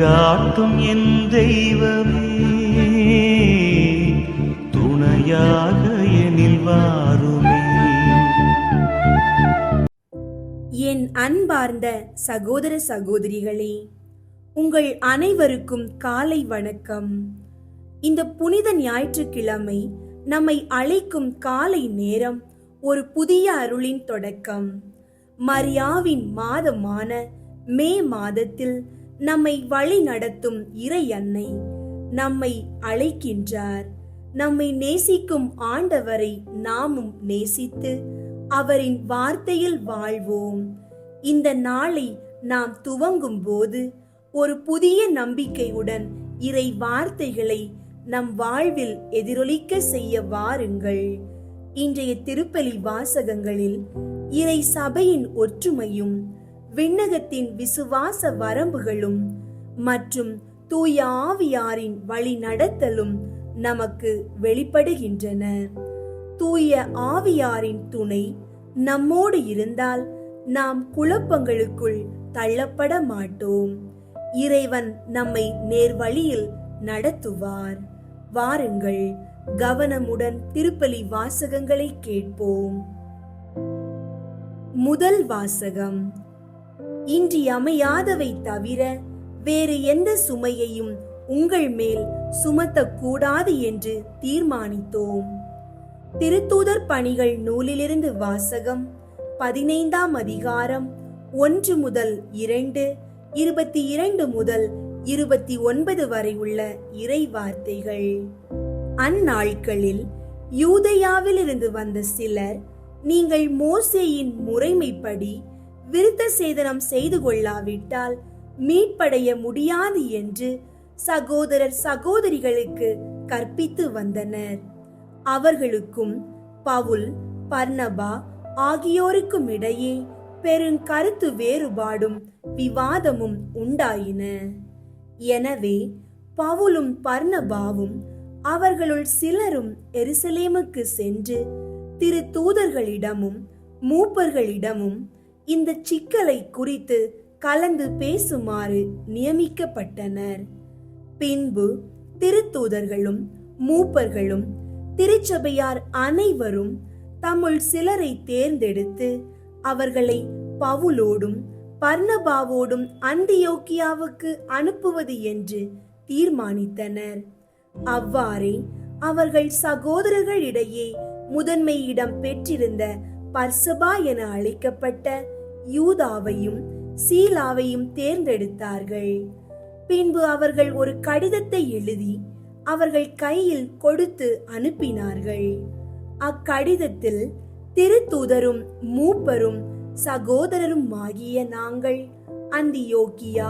வழிகாட்டும் என் தெய்வமே. துணையாக எனில் வாருமே. என் அன்பார்ந்த சகோதர சகோதரிகளே உங்கள் அனைவருக்கும் காலை வணக்கம். இந்த புனித ஞாயிற்றுக்கிழமை நம்மை அழைக்கும் காலை நேரம் ஒரு புதிய அருளின் தொடக்கம். மரியாவின் மாதமான மே மாதத்தில் நம்மை வழி நடத்தும் இறை அன்னை. நம்மை அழைக்கின்றார். நம்மை நேசிக்கும் ஆண்டவரை நாமும் நேசித்து அவரின் வார்த்தையில் வாழ்வோம். இந்த நாளை நாம் துவங்கும் போது ஒரு புதிய நம்பிக்கையுடன் இறை வார்த்தைகளை நம் வாழ்வில் எதிரொலிக்க செய்ய வாருங்கள். இன்றைய திருப்பலி வாசகங்களில் இறை சபையின் ஒற்றுமையும் விண்ணகத்தின் விசுவாச வரம்புகளும் மற்றும் தூய ஆவியாரின் வழி நடத்தலும் நமக்கு வெளிப்படுகின்றன. தூய ஆவியாரின் துணை நம்மோடு இருந்தால் நாம் குழப்பங்களுக்குள் தள்ளப்பட மாட்டோம். இறைவன் நம்மை நேர்வழியில் நடத்துவார். வாருங்கள் கவனமுடன் திருப்பலி வாசகங்களை கேட்போம். முதல் வாசகம் இன்றியமையாதவை தவிர வேறு எந்த சுமையையும் உங்கள் மேல் சுமத்தக்கூடாது என்று தீர்மானித்தோம். திருத்தூதர் பணிகள் நூலிலிருந்து வாசகம் பதினைந்தாம் அதிகாரம் ஒன்று முதல் இரண்டு இருபத்தி இரண்டு முதல் இருபத்தி ஒன்பது வரை உள்ள இறை வார்த்தைகள் அந்நாட்களில் யூதயாவிலிருந்து வந்த சிலர் நீங்கள் மோசேயின் முறைமைப்படி விருத்த சேதனம் செய்து கொள்ளாவிட்டால் மீட்படைய முடியாது என்று சகோதரர் சகோதரிகளுக்கு கற்பித்து வந்தனர். அவர்களுக்கும் பவுல் பர்ணபா ஆகியோருக்கும் இடையே பெருங்கருத்து வேறுபாடும் விவாதமும் உண்டாயின. எனவே பவுலும் பர்ணபாவும் அவர்களுள் சிலரும் எருசலேமுக்கு சென்று திரு தூதர்களிடமும் மூப்பர்களிடமும் இந்த சிக்கலை குறித்து கலந்து பேசுமாறு நியமிக்கப்பட்டனர். பின்பு திருத்தூதர்களும் மூப்பர்களும் திருச்சபையார் அனைவரும் தம்முள் சிலரை தேர்ந்தெடுத்து அவர்களை பவுலோடும் பர்ணபாவோடும் அந்தியோக்கியாவுக்கு அனுப்புவது என்று தீர்மானித்தனர். அவ்வாறே அவர்கள் சகோதரர்களிடையே முதன்மை இடம் பெற்றிருந்த பர்சபா என அழைக்கப்பட்ட யூதாவையும் சீலாவையும் தேர்ந்தெடுத்தார்கள். பின்பு அவர்கள் ஒரு கடிதத்தை எழுதி அவர்கள் கையில் கொடுத்து அனுப்பினார்கள். அக்கடிதத்தில் திருத்தூதரும் மூப்பரும் சகோதரரும் ஆகிய நாங்கள் அந்தியோக்கியா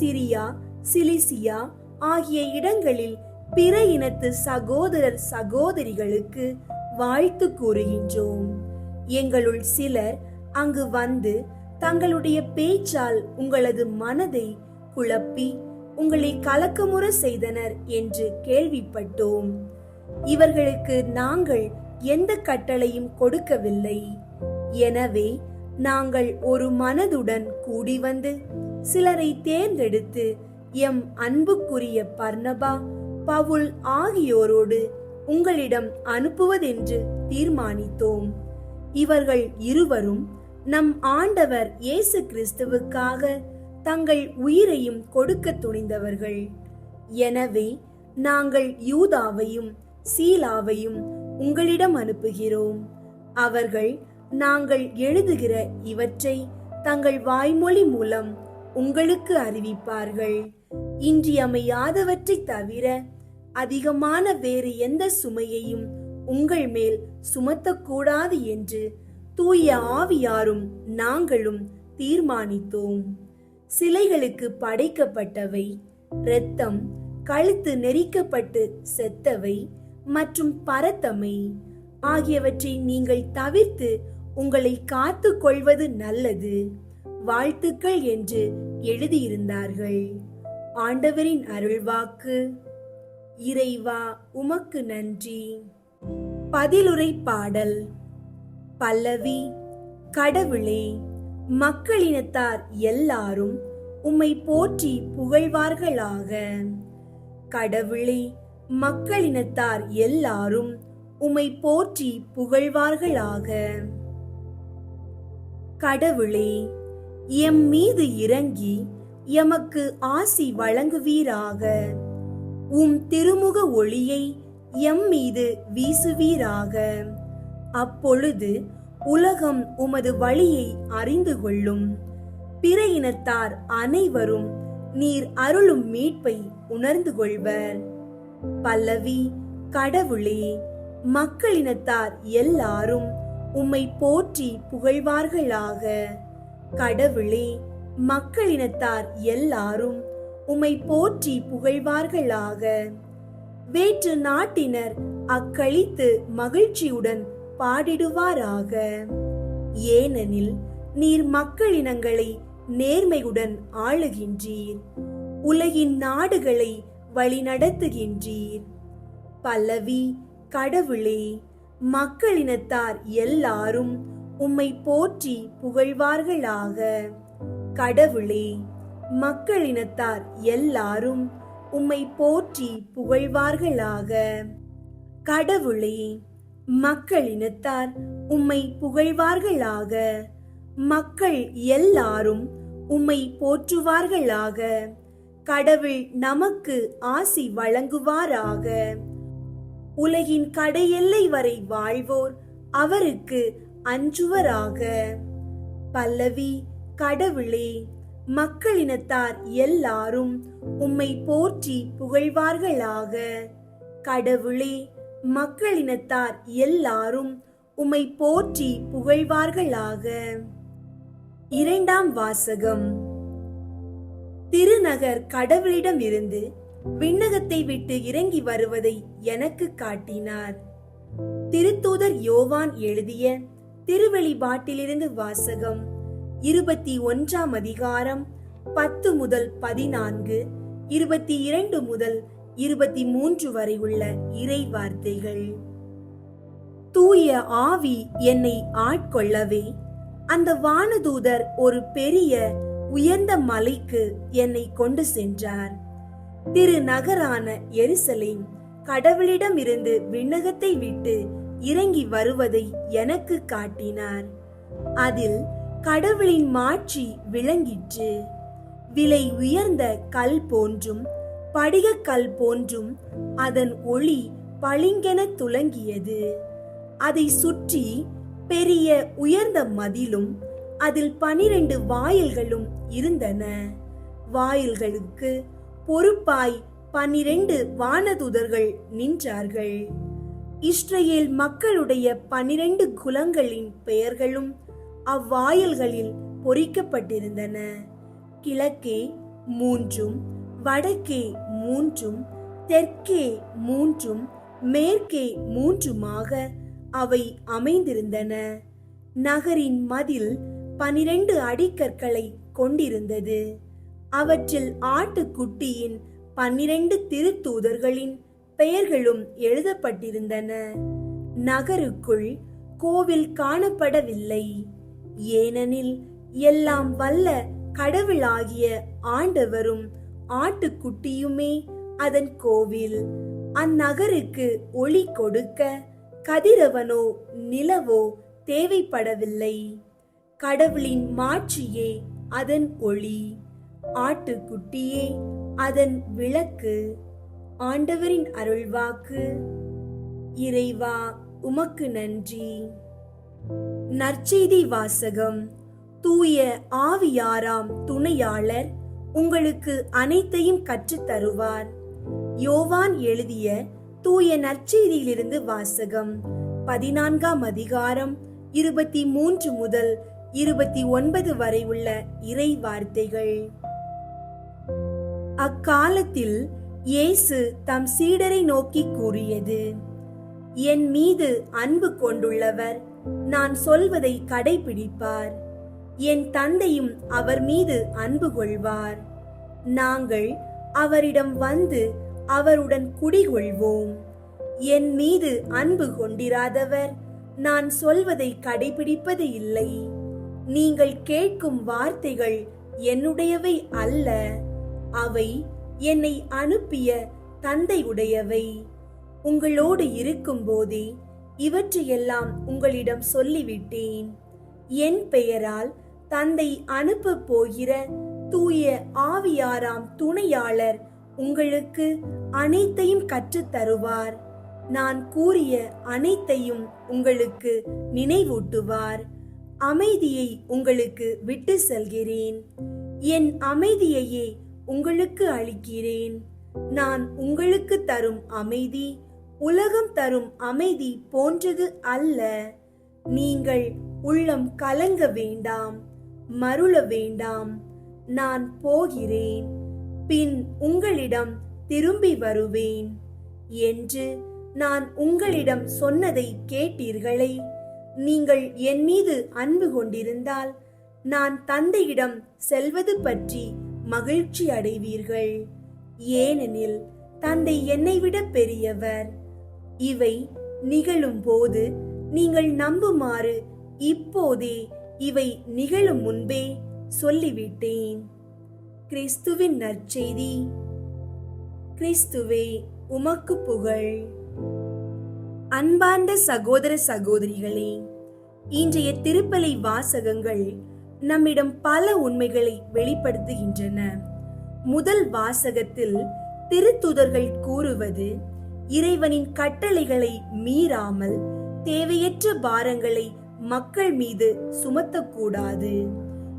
சிரியா சிலிசியா ஆகிய இடங்களில் பிற இனத்து சகோதரர் சகோதரிகளுக்கு வாழ்த்து கூறுகின்றோம். எங்களுள் சிலர் அங்கு வந்து தங்களுடைய பேச்சால் உங்களது மனதை குழப்பி உங்களை கலக்கமுற செய்தனர் என்று கேள்விப்பட்டோம். இவர்களுக்கு நாங்கள் எந்த கட்டளையும் கொடுக்கவில்லை. எனவே நாங்கள் ஒரு மனதுடன் கூடி வந்து சிலரை தேர்ந்தெடுத்து எம் அன்புக்குரிய பர்ணபா பவுல் ஆகியோரோடு உங்களிடம் அனுப்புவதென்று தீர்மானித்தோம். இவர்கள் இருவரும் நம் ஆண்டவர் இயேசு கிறிஸ்துவுக்காக தங்கள் உயிரையும் கொடுக்க துணிந்தவர்கள். எனவே நாங்கள் யூதாவையும் சீலாவையும் உங்களிடம் அனுப்புகிறோம். அவர்கள் நாங்கள் எழுதுகிற இவற்றை தங்கள் வாய்மொழி மூலம் உங்களுக்கு அறிவிப்பார்கள். இன்றியமையாதவற்றை தவிர அதிகமான வேறு எந்த சுமையையும் உங்கள் மேல் சுமத்தக்கூடாது என்று தூய ஆவியாரும் நாங்களும் தீர்மானித்தோம். சிலைகளுக்கு படைக்கப்பட்டவை இரத்தம் கழுத்து நெரிக்கப்பட்டு செத்தவை மற்றும் பரத்தமை ஆகியவற்றை நீங்கள் தவிர்த்து உங்களை காத்து கொள்வது நல்லது வாழ்த்துக்கள் என்று எழுதியிருந்தார்கள். ஆண்டவரின் அருள்வாக்கு. இறைவா உமக்கு நன்றி. பதிலுரை பாடல். பல்லவி கடவுளே மக்களினத்தார் எல்லாரும் உம்மை போற்றி புகழ்வார்களாக. கடவுளே மக்களினத்தார் எல்லாரும் உம்மை போற்றி புகழ்வார்களாக. கடவுளே எம் மீது இறங்கி எமக்கு ஆசி வழங்குவீராக. உம் திருமுக ஒளியை எம் மீது வீசுவீராக. அப்பொழுது உலகம் உமது வழியை அறிந்து கொள்ளும். பிற இனத்தார் அனைவரும் நீர் அருளும் மீட்பை உணர்ந்து கொள்வர். பல்லவி கடவுளே மக்களினத்தார் எல்லாரும் உம்மை போற்றி புகழ்வார்களாக. கடவுளே மக்களினத்தார் எல்லாரும் உம்மை போற்றி புகழ்வார்களாக. வேற்று நாட்டினர் அக்களித்து மகிழ்ச்சியுடன் பாடிடுவாராக. ஏனெனில் நீர் மக்களினங்களை நேர்மையுடன் ஆளுகின்றீர். உலகின் நாடுகளை வழிநடத்துகின்றீர். பல்லவி கடவுளே மக்களினத்தார் எல்லாரும் உம்மை போற்றி புகழ்வார்களாக. கடவுளே மக்களினத்தார் எல்லாரும் உம்மை போற்றி புகழ்வார்களாக. கடவுளே மக்களினத்தார் உம்மை புகழ்வார்களாக. மக்கள் எல்லாரும் உம்மை போற்றுவார்களாக. கடவுள் நமக்கு ஆசி வழங்குவாராக. உலகின் கடையெல்லை வரை வாழ்வோர் அவருக்கு அஞ்சுவராக. பல்லவி கடவுளே மக்களினத்தார் எல்லாரும் உம்மை போற்றி புகழ்வார்களாக. கடவுளே மக்களினத்தார் எல்லாரும் உம்மை போற்றி புகழ்வார்களாக. இரண்டாம் வாசகம். திருநகர் கடவுளிடம் இருந்து விண்ணகத்தை விட்டு இறங்கி வருவதை எனக்கு காட்டினார். திருத்தூதர் யோவான் எழுதிய திருவெளிபாட்டிலிருந்து வாசகம் இருபத்தி ஒன்றாம் அதிகாரம் பத்து முதல் பதினான்கு இருபத்தி இரண்டு முதல் இருபத்தி மூன்று வரை உள்ள இறை வார்த்தைகள். தூய ஆவி என்னை ஆட்கொள்ளவே அந்த வானதூதர் ஒரு பெரிய உயர்ந்த மலைக்கு என்னை கொண்டு சென்றார். திரு நகரான எருசலேம் கடவுளிடம் இருந்து விண்ணகத்தை விட்டு இறங்கி வருவதை எனக்கு காட்டினார். அதில் கடவுளின் மாட்சி விளங்கிற்று. விலை உயர்ந்த கல் போன்றும் படிகக் கல் போன்றும் அதன் ஒளி பளிங்கென துலங்கியது. அதை சுற்றி பெரிய உயர்ந்த மதிலும் அதில் பனிரெண்டு வாயில்களும் இருந்தன. வாயில்களுக்கு பொறுப்பாய் பனிரெண்டு வானதுதர்கள் நின்றார்கள். இஸ்ரேல் மக்களுடைய பனிரெண்டு குலங்களின் பெயர்களும் அவ்வாயில்களில் பொறிக்கப்பட்டிருந்தன. கிழக்கே மூன்றும் வடக்கே மூன்றும் தெற்கே மூன்றும் மேற்கே மூன்றுமாக அவை அமைந்திருந்தன. நகரின் மதில் பனிரெண்டு அடிக்கற்களை கொண்டிருந்தது. அவற்றில் ஆட்டுக்குட்டியின் பன்னிரண்டு திருத்தூதர்களின் பெயர்களும் எழுதப்பட்டிருந்தன. நகருக்குள் கோவில் காணப்படவில்லை. ஏனெனில் எல்லாம் வல்ல கடவுளாகிய ஆண்டவரும் ஆட்டுக்குட்டியுமே அதன் கோவில். அந்நகருக்கு ஒளி கொடுக்க கதிரவனோ நிலவோ தேவைப்படவில்லை. கடவுளின் மாட்சியே அதன் ஒளி. ஆட்டுக்குட்டியே அதன் விளக்கு. ஆண்டவரின் அருள்வாக்கு. இறைவா உமக்கு நன்றி. நற்செய்தி வாசகம். தூய ஆவியாராம் துணையாளர் உங்களுக்கு அனைத்தையும் கற்றுத் தருவார் யோவான் எழுதிய தூய நற்செய்தியிலிருந்து வாசகம் பதினான்காம் அதிகாரம் இருபத்தி மூன்று முதல் இருபத்தி ஒன்பது வரை உள்ள இறை வார்த்தைகள். அக்காலத்தில் இயேசு தம் சீடரை நோக்கி கூறியது என் மீது அன்பு கொண்டுள்ளவர் நான் சொல்வதை கடைபிடிப்பார். என் தந்தையும் அவர் மீது அன்பு கொள்வார். நாங்கள் அவரிடம் வந்து அவருடன் குடிகொள்வோம். என் மீது அன்பு கொண்டிராதவர் நான் சொல்வதை கடைபிடிப்பது இல்லை. நீங்கள் கேட்கும் வார்த்தைகள் என்னுடையவை அல்ல. அவை என்னை அனுப்பிய தந்தையுடையவை. உங்களோடு இருக்கும்போதே இவற்றையெல்லாம் உங்களிடம் சொல்லிவிட்டேன். என் பெயரால் தந்தை அனுப்ப போகிற தூய ஆவியாராம் துணையாளர் உங்களுக்கு அனைத்தையும் கற்றுத் தருவார் நான் கூறிய அனைத்தையும் உங்களுக்கு நினைவூட்டுவார். அமைதியை உங்களுக்கு விட்டு செல்கிறேன். என் அமைதியையே உங்களுக்கு அளிக்கிறேன். நான் உங்களுக்கு தரும் அமைதி உலகம் தரும் அமைதி போன்றது அல்ல. நீங்கள் உள்ளம் கலங்க வேண்டாம். மருள வேண்டாம். நான் போகிறேன். பின் உங்களிடம் திரும்பி வருவேன். என்று நான் உங்களிடம் சொன்னதை கேட்டீர்களே. நீங்கள் என் மீது அன்பு கொண்டிருந்தால் நான் தந்தையிடம் செல்வது பற்றி மகிழ்ச்சி அடைவீர்கள். ஏனெனில் தந்தை என்னை விட பெரியவர். இவை நிகழும் போது நீங்கள் நம்புமாறு இப்போதே இவை நிகழும் முன்பே சொல்லிவிட்டேன். கிறிஸ்துவின் நற்செய்தி. கிறிஸ்துவே உமக்கு புகழ். அன்பார்ந்த சகோதர சகோதரிகளே இன்றைய திருப்பலை வாசகங்கள் நம்மிடம் பல உண்மைகளை வெளிப்படுத்துகின்றன. முதல் வாசகத்தில் திருத்துதர்கள் கூறுவது இறைவனின் கட்டளைகளை மீறாமல் தேவையற்ற பாரங்களை மக்கள் மீது சுமத்தக்கூடாது.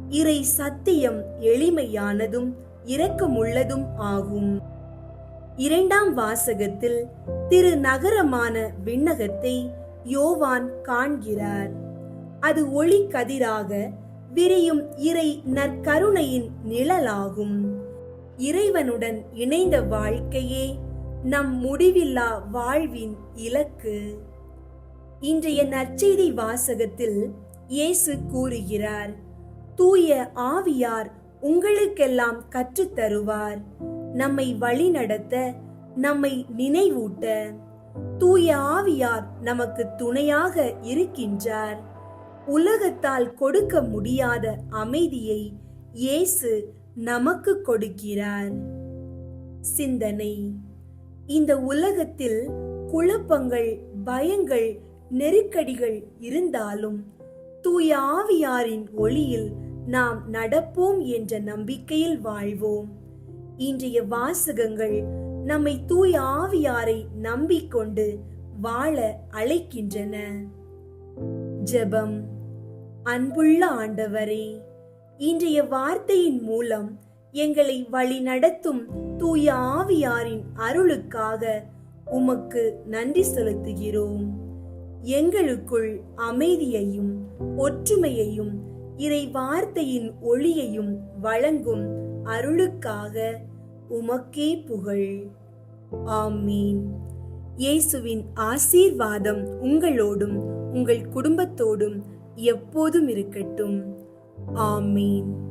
இறை சத்தியம் எளிமையானதும் இரக்கமுள்ளதும் ஆகும். இரண்டாம் வாசகத்தில் திரு நகரமான விண்ணகத்தை யோவான் காண்கிறார். அது ஒளி கதிராக விரியும் இறை நற்கருணையின் நிழலாகும். இறைவனுடன் இணைந்த வாழ்க்கையே நம் முடிவில்லா வாழ்வின் இலக்கு. இன்றைய நற்செய்தி வாசகத்தில் இயேசு கூறுகிறார் தூய ஆவியார் உங்களுக்கெல்லாம் கற்றுத் தருவார் நம்மை வழிநடத்த நம்மை நினைவூட்ட. தூய ஆவியார் நமக்கு துணையாக இருக்கின்றார். உலகத்தால் கொடுக்க முடியாத அமைதியை இயேசு நமக்கு கொடுக்கிறார். சிந்தனை. இந்த உலகத்தில் குழப்பங்கள் பயங்கள் நெருக்கடிகள் இருந்தாலும் தூய ஆவியாரின் ஒளியில் நாம் நடப்போம் என்ற நம்பிக்கையில் வாழ்வோம். இன்றைய வாசகங்கள் நம்மை தூய ஆவியாரை நம்பிக்கொண்டு வாழ அழைக்கின்றன. ஜெபம். அன்புள்ள ஆண்டவரே இன்றைய வார்த்தையின் மூலம் எங்களை வழி நடத்தும் தூய ஆவியாரின் அருளுக்காக உமக்கு நன்றி செலுத்துகிறோம். எங்களுக்குள் அமைதியையும் ஒற்றுமையையும் இறை வார்த்தையின் ஒளியையும் வழங்கும் அருளுக்காக உமக்கே புகழ். ஆமீன். இயேசுவின் ஆசீர்வாதம் உங்களோடும் உங்கள் குடும்பத்தோடும் எப்போதும் இருக்கட்டும். ஆமீன்.